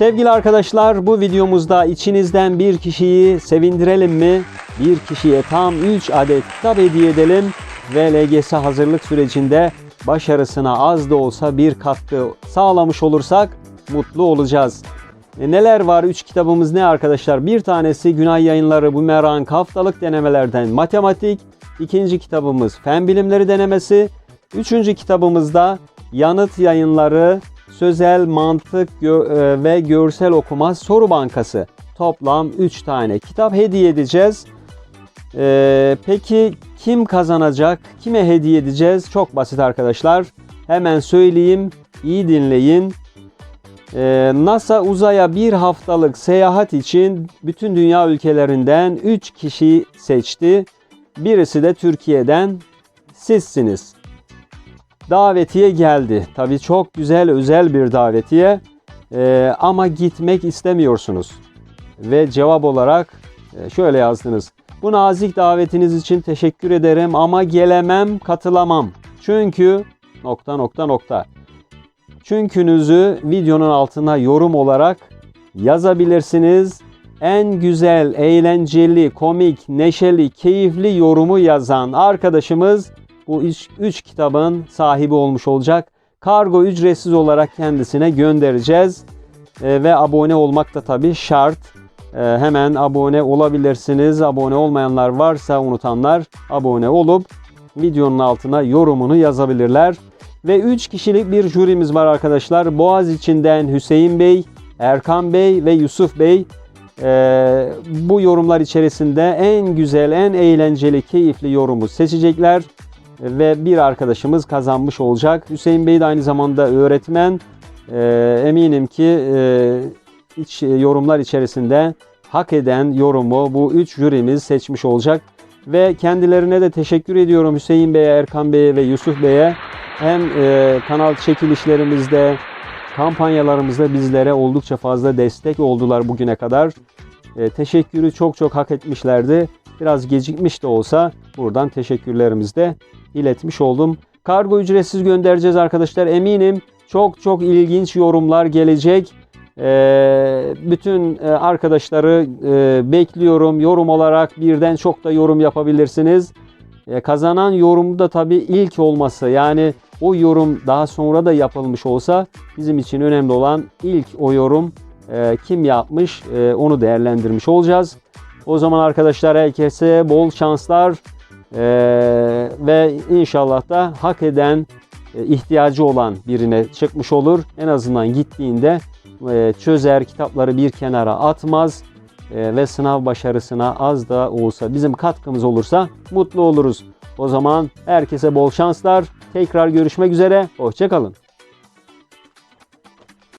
Sevgili arkadaşlar bu videomuzda içinizden bir kişiyi sevindirelim mi? Bir kişiye tam 3 adet kitap hediye edelim ve LGS hazırlık sürecinde başarısına az da olsa bir katkı sağlamış olursak mutlu olacağız. E, neler var? 3 kitabımız ne arkadaşlar? Bir tanesi Günay Yayınları Bumerang haftalık denemelerden matematik. İkinci kitabımız Fen Bilimleri denemesi. Üçüncü kitabımızda Yanıt Yayınları Sözel Mantık e, ve Görsel Okuma Soru Bankası. Toplam 3 tane kitap hediye edeceğiz. Ee, peki kim kazanacak? Kime hediye edeceğiz? Çok basit arkadaşlar. Hemen söyleyeyim. İyi dinleyin. Ee, NASA uzaya bir haftalık seyahat için bütün dünya ülkelerinden 3 kişi seçti. Birisi de Türkiye'den sizsiniz. Davetiye geldi. Tabii çok güzel özel bir davetiye. Ee, ama gitmek istemiyorsunuz. Ve cevap olarak e, şöyle yazdınız. Bu nazik davetiniz için teşekkür ederim ama gelemem, katılamam. Çünkü nokta nokta nokta. Çünkünüzü videonun altına yorum olarak yazabilirsiniz. En güzel, eğlenceli, komik, neşeli, keyifli yorumu yazan arkadaşımız bu 3 kitabın sahibi olmuş olacak. Kargo ücretsiz olarak kendisine göndereceğiz. E, ve abone olmak da tabii şart. E, hemen abone olabilirsiniz. Abone olmayanlar varsa unutanlar abone olup videonun altına yorumunu yazabilirler. Ve 3 kişilik bir jürimiz var arkadaşlar. Boğaz içinden Hüseyin Bey, Erkan Bey ve Yusuf Bey. Ee, bu yorumlar içerisinde en güzel, en eğlenceli, keyifli yorumu seçecekler. Ve bir arkadaşımız kazanmış olacak. Hüseyin Bey de aynı zamanda öğretmen. Ee, eminim ki e, iç yorumlar içerisinde hak eden yorumu bu üç jürimiz seçmiş olacak. Ve kendilerine de teşekkür ediyorum Hüseyin Bey'e, Erkan Bey'e ve Yusuf Bey'e. Hem e, kanal çekilişlerimizde, kampanyalarımızda bizlere oldukça fazla destek oldular bugüne kadar. E, teşekkürü çok çok hak etmişlerdi. Biraz gecikmiş de olsa buradan teşekkürlerimizi de iletmiş oldum. Kargo ücretsiz göndereceğiz arkadaşlar. Eminim çok çok ilginç yorumlar gelecek. Ee, bütün e, arkadaşları e, bekliyorum. Yorum olarak birden çok da yorum yapabilirsiniz. E, kazanan yorum da tabii ilk olması. Yani o yorum daha sonra da yapılmış olsa bizim için önemli olan ilk o yorum e, kim yapmış e, onu değerlendirmiş olacağız. O zaman arkadaşlar herkese bol şanslar e, ve inşallah da hak eden e, ihtiyacı olan birine çıkmış olur. En azından gittiğinde e, çözer, kitapları bir kenara atmaz ve sınav başarısına az da olsa bizim katkımız olursa mutlu oluruz. O zaman herkese bol şanslar. Tekrar görüşmek üzere. Hoşçakalın.